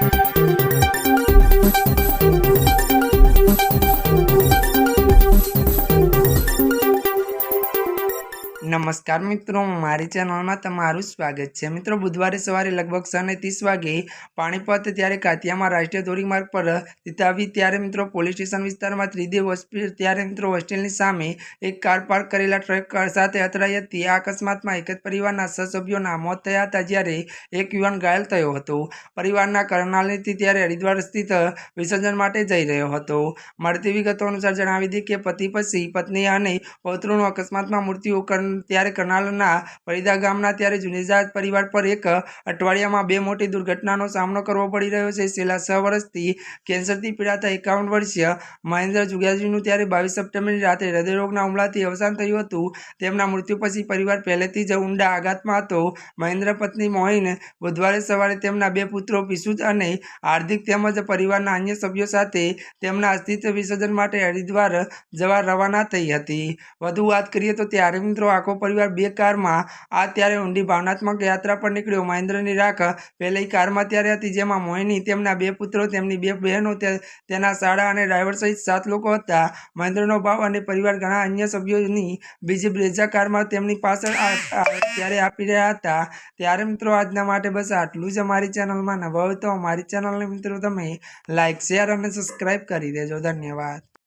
Thank you. નમસ્કાર મિત્રો, મારી ચેનલમાં તમારું સ્વાગત છે. મિત્રો, બુધવારે સવારે લગભગ સને ત્રીસ વાગે પાણીપત ત્યારે કાતિયામાં રાષ્ટ્રીય ધોરીમાર્ગ પર આવી ત્યારે મિત્રો પોલીસ સ્ટેશન વિસ્તારમાં ત્રિદેવ હોસ્પિટલ ત્યારે મિત્રો હોસ્ટેલની સામે એક કાર પાર્ક કરેલા ટ્રક સાથે અથડાઈ હતી. આ અકસ્માતમાં એક જ પરિવારના છ સભ્યોના મોત થયા હતા જ્યારે એક યુવાન ઘાયલ થયો હતો. પરિવારના કરનાલથી ત્યારે હરિદ્વાર સ્થિત વિસર્જન માટે જઈ રહ્યો હતો. મળતી વિગતો અનુસાર જણાવી હતી કે પતિ પછી પત્ની અને પૌત્રોનું અકસ્માતમાં મૃત્યુ કર ત્યારે કરનાલના પરિદા ગામના ત્યારે જુનેજાત પરિવાર પર એક અઠવાડિયામાં બે મોટી દુર્ઘટનાનો સામનો કરવો પડી રહ્યો છે. છેલ્લા છ વર્ષથી કેન્સરથી પીડાતા એકાવન વર્ષીય મહેન્દ્ર જુગાજીનું ત્યારે બાવીસ સપ્ટેમ્બરની રાત્રે હૃદયરોગના હુમલાથી અવસાન થયું હતું. તેમના મૃત્યુ પછી પરિવાર પહેલેથી જ ઊંડા આઘાતમાં હતો. મહેન્દ્ર પત્ની મોહિન બુધવારે સવારે તેમના બે પુત્રો પિશુજ અને હાર્દિક તેમજ પરિવારના અન્ય સભ્યો સાથે તેમના અસ્તિત્વ વિસર્જન માટે હરિદ્વાર જવા રવાના થઈ હતી. વધુ વાત કરીએ તો ત્યારે મિત્રો આખો પરિવાર બે કારમાં આ ત્યારે ઊંડી ભાવનાત્મક યાત્રા પર નીકળ્યો. મહેન્દ્રની રાખ પહેલી કારમાં ત્યારે હતી, જેમાં મોહિની તેમના બે પુત્રો, તેમની બે બહેનો તેના શાળા અને ડ્રાઈવર સહિત સાત લોકો હતા. મહેન્દ્રનો ભાવ અને પરિવાર ઘણા અન્ય સભ્યોની બીજી બ્રેઝા કારમાં તેમની પાછળ ત્યારે આપી રહ્યા હતા. ત્યારે મિત્રો આજના માટે બસ આટલું જ અમારી ચેનલમાં નવા હોય તો અમારી ચેનલને મિત્રો તમે લાઇક શેર અને સબસ્ક્રાઈબ કરી દેજો. ધન્યવાદ.